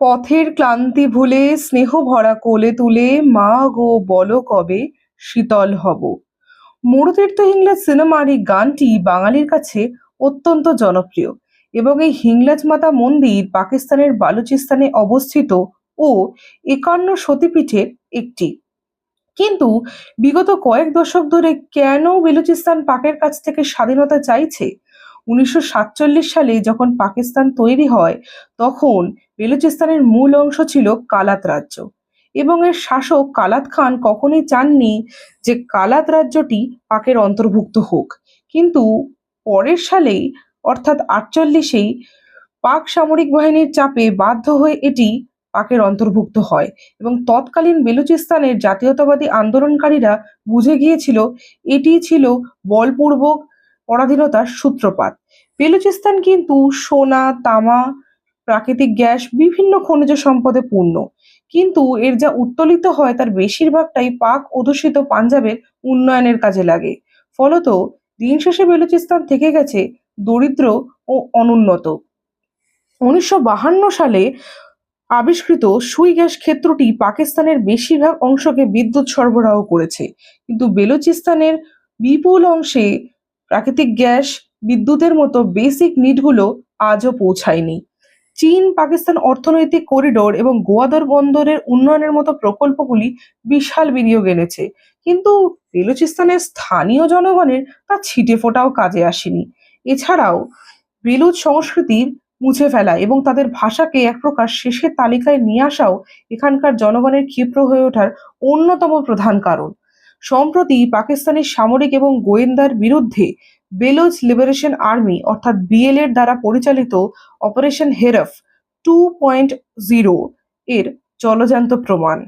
পথের ক্লান্তি ভুলে, স্নেহ ভরা কোলে তুলে, মা গো বলো কবে শীতল হব। মরুতীর্থ হিংলাজ সিনেমার এই গানটি বাঙালির কাছে অত্যন্ত জনপ্রিয় এবং এই হিংলাজ মাতা মন্দির পাকিস্তানের বালুচিস্তানে অবস্থিত ও একান্ন সতীপীঠের একটি। কিন্তু বিগত কয়েক দশক ধরে কেন বেলুচিস্তান পাকের কাছ থেকে স্বাধীনতা চাইছে? উনিশশো সাতচল্লিশ সালে যখন পাকিস্তান তৈরি হয়, তখন বেলুচিস্তানের মূল অংশ ছিল কালাত রাজ্য। এবং এর শাসক কালাত খান কখনোই চাননি যে কালাত রাজ্যটি পাকের অন্তর্ভুক্ত হোক। কিন্তু পরের সালেই অর্থাৎ আটচল্লিশেই, পাক সামরিক বাহিনীর চাপে বাধ্য হয়ে এটি পাকের অন্তর্ভুক্ত হয় এবং তৎকালীন বেলুচিস্তানের জাতীয়তাবাদী আন্দোলনকারীরা বুঝে গিয়েছিল এটি ছিল বলপূর্বক পরাধীনতার সূত্রপাত। বেলুচিস্তান কিন্তু সোনা, তামা, প্রাকৃতিক গ্যাস, বিভিন্ন খনিজ সম্পদে পূর্ণ। কিন্তু এর যা উত্তোলিত হয় তার বেশিরভাগটাই পাক অধ্যুষিত পাঞ্জাবের উন্নয়নের কাজে লাগে। ফলত দিন শেষে বেলুচিস্তান থেকে গেছে দরিদ্র ও অনুন্নত। উনিশশো সালে আবিষ্কৃত সুই গ্যাস ক্ষেত্রটি পাকিস্তানের বেশিরভাগ অংশকে বিদ্যুৎ সরবরাহ করেছে। কিন্তু বেলুচিস্তানের বিপুল অংশে প্রাকৃতিক গ্যাস বিদ্যুতের মতো বেসিক নিডগুলো আজও পৌঁছায়নি। চীন, পাকিস্তান অর্থনৈতিক করিডোর এবং গোয়াদর বন্দরের উন্নয়নের মতো প্রকল্পগুলি বিশাল বিনিয়োগ এনেছে। কিন্তু বেলুচিস্তানের স্থানীয় জনগণের তা ছিটে ফোটাও কাজে আসেনি। এছাড়াও বেলুচ সংস্কৃতির মুছে ফেলা এবং তাদের ভাষাকে এক প্রকার শেষের তালিকায় নিয়ে আসাও এখানকার জনগণের ক্ষিপ্র হয়ে ওঠার অন্যতম প্রধান কারণ। সম্প্রতি পাকিস্তানের সামরিক এবং গোয়েন্দার বিরুদ্ধে বেলোজ লিবারেশন আর্মি, অর্থাৎ বিএল এর দ্বারা পরিচালিত operation Herof two point zero এর জলজান্ত প্রমাণ।